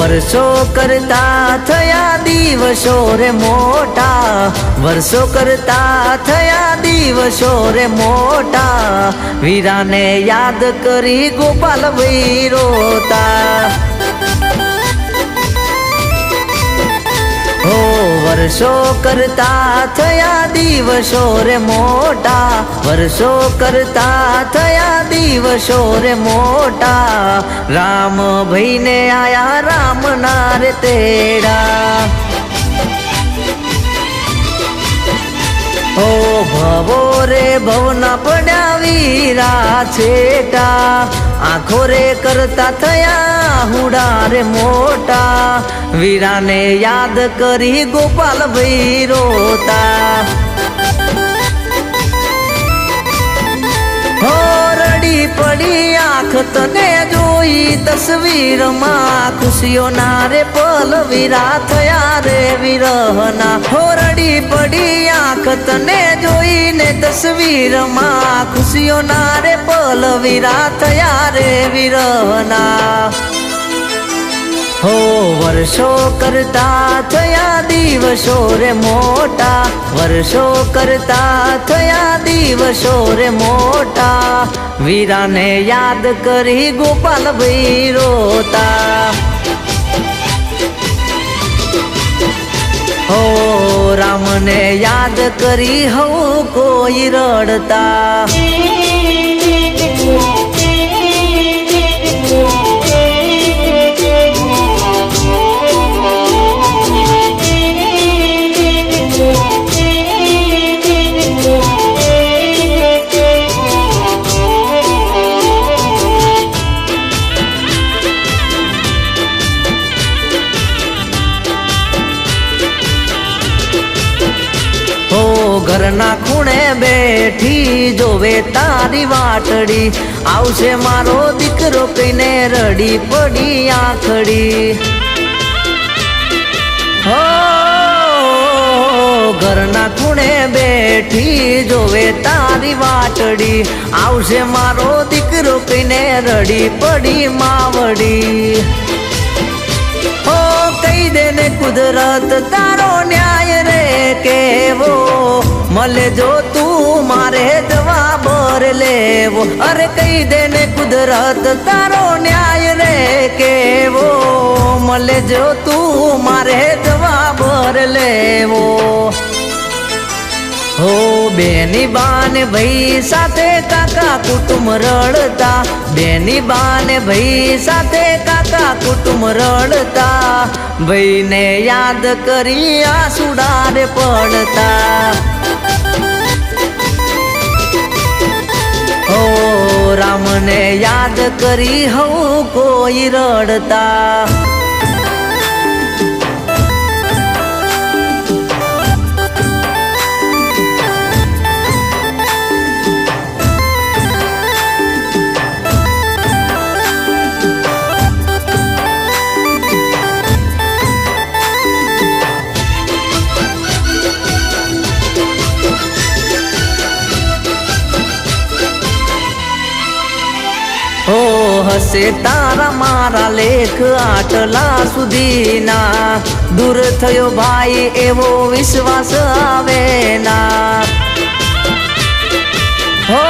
વર્ષો કરતા થયા દિવસો રે મોટા, વર્ષો કરતા થયા દિવસો રે મોટા. વીરાને યાદ કરી ગોપાલ ભાઈ રોતા વર્ષો કરતા થયા દિવસો રે મોટા, વર્ષો કરતા થયા દિવસો રે મોટા. રામ ભઈને આયા રામ ના રે તેડા. ઓ ભવો રે ભવના પડ્યા વીરા છેટા. આંખો રે કરતા થયા હુડા રે મોટા. વીરાને યાદ કરી ગોપાલ ભાઈ રોતા. રડી પડી આંખ તને જોઈ તસવીરમાં ખુશીઓના રે પલ વીરા થયા રે વિરહના. રડી પડી આંખ તને જોઈને તસવીરમાં ખુશીઓના રે પલ વિરા થયા રે વિરહના. હો વર્ષો કરતા થયા દિવસો રે મોટા, વર્ષો કરતા થયા દિવસો રે મોટા. વીરાને યાદ કરી ગોપાલ ભાઈ રોતા હો રામને યાદ કરી હો કોઈ રડતા. ઘરના ખૂણે બેઠી જોવે તારી વાટડી. આવશે મારો દીકરો કઈને રડી પડી આખડી. હો, ઘરના ખૂણે બેઠી જોવે તારી વાટડી. આવશે મારો દીકરો કઈને રડી પડી માવડી. હો, કહી દેને કુદરત તારો ન્યાય રે કેવો? મળે જો તું મારે જવાબ લેવો? અરે કહી દે ને કુદરત, તારો ન્યાય રે કેવો? મળે જો તું મારે જવાબ લેવો? હો બેની બાન ભાઈ સાથે કાકા કુટુંબ રડતા, બેની બાન ભાઈ સાથે કાકા કુટુંબ રડતા, ભાઈને યાદ કરી આસુડારે પડતા. રામને યાદ કરી હું કોઈ રડતા. હો હશે તારા મારા લેખ આટલા સુધીના દૂર થયો ભાઈ એવો વિશ્વાસ આવે ના હો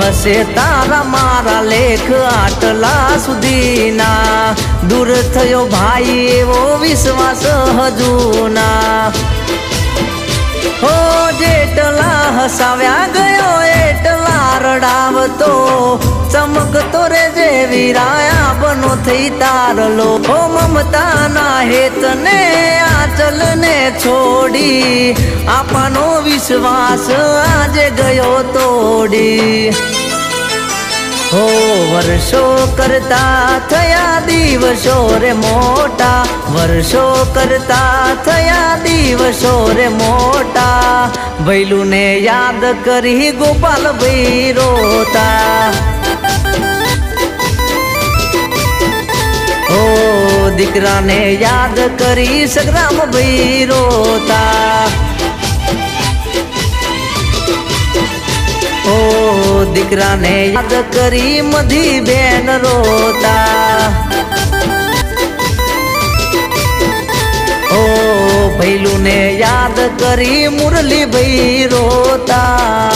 હશે તારા મારા લેખ આટલા સુધીના દૂર થયો ભાઈ એવો વિશ્વાસ હજુ ના હો જેટલા હસાવ્યા ગયો રડાવતો ચમકતો રે જે વિરાયા બનો થઈ તારલો હો મમતાના હેતને આચલ ને છોડી. આપનો વિશ્વાસ આજે ગયો તોડી. હો વર્ષો કરતા થયા દિવસો રે મોટા, વર્ષો કરતા થયા દિવસો રે મોટા. ભૈલુને યાદ કરી ગોપાલ ભાઈ રોતા ઓ દીકરાને યાદ કરી સગ્રામ ભાઈ રોતા ઓ દીકરાને યાદ કરી મધી બેન રોતા. ભૈલું ને યાદ કરી મુરલી ભાઈ રોતા.